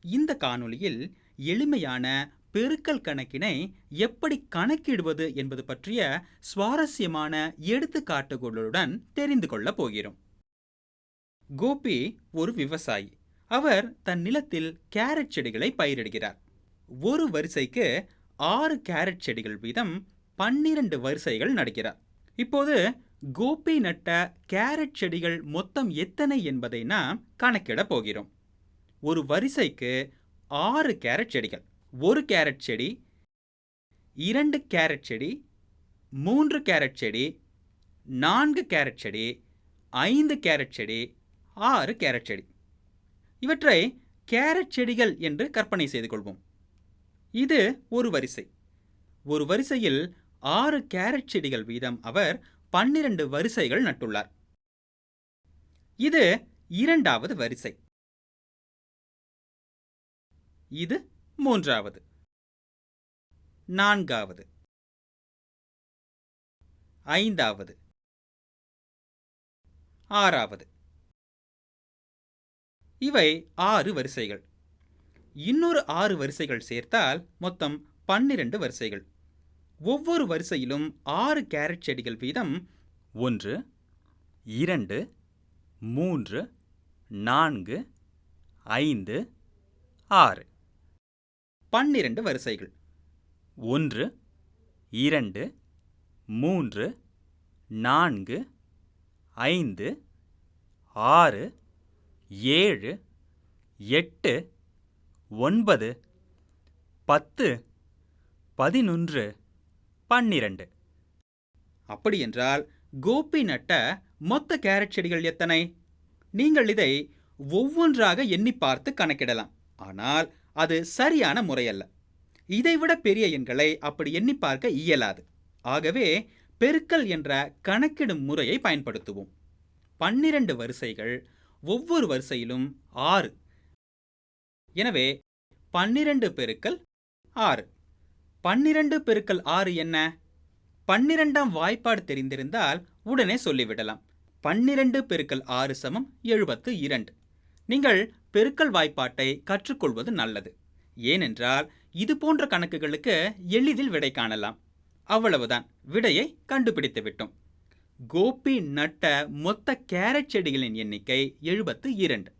இந்த காணொளியில் எளிமையான பெருக்கல் கணக்கினை எப்படி கணக்கிடுவது என்பது பற்றிய சுவாரஸ்யமான எடுத்துக்காட்டுகளுடன் தெரிந்து கொள்ளப் போகிறோம். கோபி ஒரு விவசாயி. அவர் தன் நிலத்தில் கேரட் செடிகளை பயிரிடுகிறார். ஒரு வரிசைக்கு ஆறு கேரட் செடிகள் வீதம் பன்னிரண்டு வரிசைகள் நடுகிறார். இப்போது கோபி நட்ட கேரட் செடிகள் மொத்தம் எத்தனை என்பதை நாம் கணக்கிடப் போகிறோம். ஒரு வரிசைக்கு ஆறு கேரட் செடிகள். ஒரு கேரட் செடி இரண்டு கேரட் செடி மூன்று கேரட் செடி நான்கு கேரட் செடி ஐந்து கேரட் செடி ஆறு கேரட் செடி. இவற்றை கேரட் செடிகள் என்று கற்பனை செய்து கொள்வோம். இது ஒரு வரிசை. ஒரு வரிசையில் ஆறு கேரட் செடிகள் வீதம் அவர் பன்னிரண்டு வரிசைகள் நட்டுள்ளார். இது இரண்டாவது வரிசை. இது மூன்றாவது. நான்காவது. ஐந்தாவது. ஆறாவது. இவை ஆறு வரிசைகள். இன்னொரு ஆறு வரிசைகள் சேர்த்தால் மொத்தம் பன்னிரண்டு வரிசைகள். ஒவ்வொரு வரிசையிலும் ஆறு கேரட் செடிகள் வீதம் ஒன்று இரண்டு மூன்று நான்கு ஐந்து ஆறு. பன்னிரண்டு வரிசைகள். ஒன்று இரண்டு மூன்று நான்கு ஐந்து ஆறு ஏழு எட்டு ஒன்பது பத்து பதினொன்று பன்னிரண்டு. அப்படியென்றால் கோபி நட்ட மொத்த கேரட் செடிகள் எத்தனை? நீங்கள் இதை ஒவ்வொன்றாக எண்ணி பார்த்து கணக்கிடலாம். ஆனால் அது சரியான முறையல்ல. இதைவிட பெரிய எண்களை அப்படி எண்ணி பார்க்க இயலாது. ஆகவே பெருக்கல் என்ற கணக்கிடும் முறையை பயன்படுத்துவோம். பன்னிரண்டு வரிசைகள் ஒவ்வொரு வரிசையிலும் ஆறு. எனவே பன்னிரண்டு பெருக்கல் ஆறு. பன்னிரண்டு பெருக்கல் ஆறு என்ன? பன்னிரெண்டாம் வாய்ப்பாடு தெரிந்திருந்தால் உடனே சொல்லிவிடலாம். பன்னிரண்டு பெருக்கல் ஆறு சமம் எழுபத்து இரண்டு. நீங்கள் பெருக்கல் வாய்ப்பாட்டை கற்றுக்கொள்வது நல்லது. ஏனென்றால் இது போன்ற கணக்குகளுக்கு எளிதில் விடை காணலாம். அவ்வளவுதான். விடையை கண்டுபிடித்து விட்டோம். கோபி நட்ட மொத்த கேரட் செடிகளின் எண்ணிக்கை எழுபத்து இரண்டு.